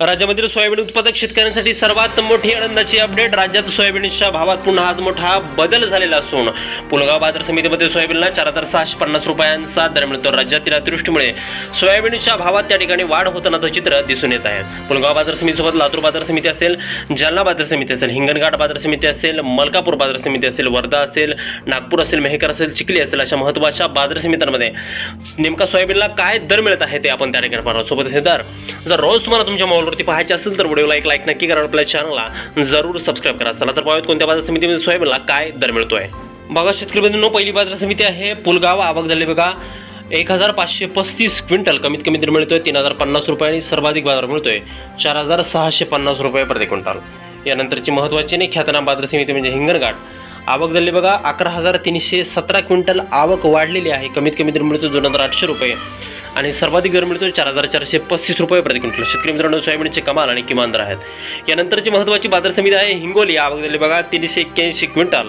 राज्यामधील सोयाबीन उत्पादक शेतकऱ्यांसाठी सर्वात मोठी आनंदाची अपडेट राज्यात सोयाबीनच्या भावात पुन्हा आज मोठा बदल झालेला असून पुलगाव बाजार समितीमध्ये सोयाबीनला चार हजार सहाशे पन्नास रुपयांचा दर मिळतो. राज्यातील अतिवृष्टीमुळे सोयाबीनच्या भावात त्या ठिकाणी वाढ होतानाचं चित्र दिसून येत आहे. पुलगाव बाजार समितीसोबत लातूर बाजार समिती असेल जालना बाजार समिती असेल हिंगणघाट बाजार समिती असेल मलकापूर बाजार समिती असेल वर्धा असेल नागपूर असेल मेहकर असेल चिखली असेल अशा महत्त्वाच्या बाजार समित्यांमध्ये नेमका सोयाबीनला काय दर मिळत आहे ते आपण त्या ठिकाणी पाहणार सोबत हे दर जर रोज तुम्हाला तुमच्या चॅनलवरती पाहायचे असेल तर व्हिडिओला एक लाईक नक्की करा आपल्या चॅनलला जरूर सबस्क्राईब करा. चला तर पाहूयात कोणत्या बाजार समितीमध्ये सोयाबीनला काय दर मिळतोय. बघा शेतकरी बंधूंनो पहिली बाजार समिती आहे पुलगाव आवक झाली बघा. एक हजार पाचशे पस्तीस क्विंटल कमीत कमी दर मिळतोय. तीन हजार पन्नास रुपये आणि सर्वाधिक बाजार मिळतोय. चार हजार सहाशे पन्नास रुपये प्रति क्विंटल. यानंतरची महत्त्वाची आणि ख्यातनाम बाजार समिती म्हणजे हिंगणघाट. आवक झाली बघा अकरा हजार तीनशे सतरा क्विंटल आवक वाढलेली आहे. कमीत कमी दर मिळतो दोन हजार आठशे रुपये. आणि सर्वाधिक दर मिळतो चार हजार चारशे पस्तीस रुपये प्रति क्विंटल. शेतकरी मित्रांनो सोयाबीनचे कमाल आणि किमान दर आहेत यानंतरची महत्त्वाची बाजार समिती आहे हिंगोली. आवक झाली बघा तीनशे एक्क्याऐंशी क्विंटल.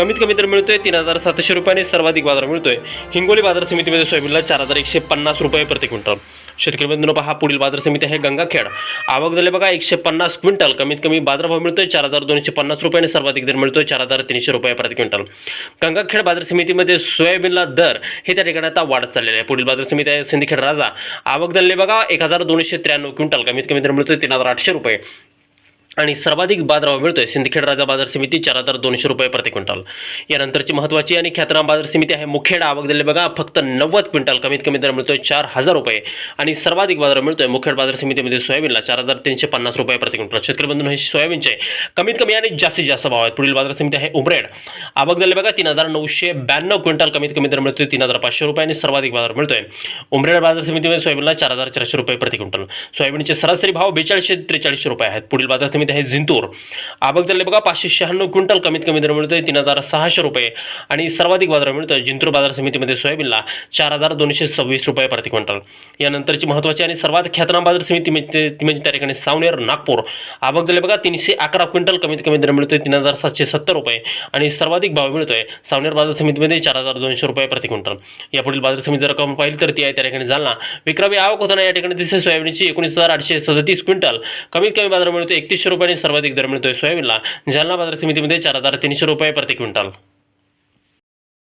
कमीत कमी दर मिळतोय तीन हजार सातशे रुपयाने सर्वाधिक बाजार मिळतोय. हिंगोली बाजार समितीमध्ये सोयाबीनला चार हजार एकशे पन्नास रुपये प्रति क्विंटल. शेतकरी बंधूंनो पहा पुढील बाजार समिती आहे गंगाखेड. आवक झाले बघा एकशे पन्नास क्विंटल. कमीत कमी बाजारभाव मिळतोय चार हजार दोनशे पन्नास रुपयाने सर्वाधिक दर मिळतोय चार हजार तीनशे रुपये प्रति क्विंटल. गंगाखेड बाजार समितीमध्ये सोयाबीनला दर हे त्या ठिकाणी आता वाढत चाललेले आहे. पुढील बाजार समिती आहे सिंदखेड राजा. आवक झाले बघा एक हजार दोनशे त्र्याण्णव क्विंटल. कमीत कमी दर मिळतोय तीन हजार आठशे रुपये. आणि सर्वाधिक बाजारभाव मिळतोय. सिंदखेड राजा बाजार समिती चार हजार दोनशे रुपये प्रति क्विंटल. यानंतरची महत्त्वाची आणि ख्यातनाम बाजार समिती आहे मुखेड. आवक दिले बघा फक्त नव्वद क्विंटल. कमीत कमी दर मिळतोय चार हजार रुपये. आणि सर्वाधिक बाजार मिळतोय मुखेड बाजार समितीमध्ये सोयाबीनला चार हजार तीनशे पन्नास रुपये प्रति क्विंटल. शेतकरी बंधून हे सोयाबीनचे कमीत कमी आणि जास्तीत जास्त भाव आहेत. पुढील बाजार समिती आहे उमरेड. आवक दिले बघा तीन हजार नऊशे ब्याण्णव क्विंटल. कमीत कमी दर मिळतोय तीन हजार पाचशे रुपये आणि सर्वाधिक बाजार मिळतोय. उमरेड बाजार समितीमध्ये सोयाबीनला चार हजार चारशे रुपये प्रति क्विंटल. सोयाबीनचे सरासरी भाव बेचाळीसशे त्रेचाळीसशे रुपये आहेत. पुढील बाजार समिती आहे जिंतूर. आवक दिले बघा पाचशे शहाण्णव क्विंटल कमीत कमी दर मिळतोय तीन हजार सहाशे रुपये. आणि सर्वाधिक बाजार मिळतोय जिंतूर बाजार समितीमध्ये सोयाबीनला चार हजार दोनशे सव्वीस रुपये प्रति क्विंटल. यानंतरची महत्त्वाची आणि सर्वात ख्यातनाम बाजार समिती म्हणजे त्या ठिकाणी सावनेर नागपूर. आवक दिले बघा तीनशे अकरा क्विंटल कमीत कमी दर मिळतोय तीन हजार सातशे सत्तर रुपये. आणि सर्वाधिक भाव मिळतोय सावनेर बाजार समितीमध्ये चार हजार दोनशे रुपये प्रति क्विंटल. यापुढील बाजार समिती जर रक्कम पाहिली तर ती आहे त्या ठिकाणी जालना. विक्रमी आवक होताना या ठिकाणी दिसते सोयाबीनची एकोणीस हजार आठशे सदतीस क्विंटल. कमीत कमी बाजार मिळतोय एकतीसशे रुपये सर्वाधिक दर मिळतोय सोयाबीनला. जालना बाजार समितीमध्ये चार हजार तीनशे रुपये प्रति क्विंटल.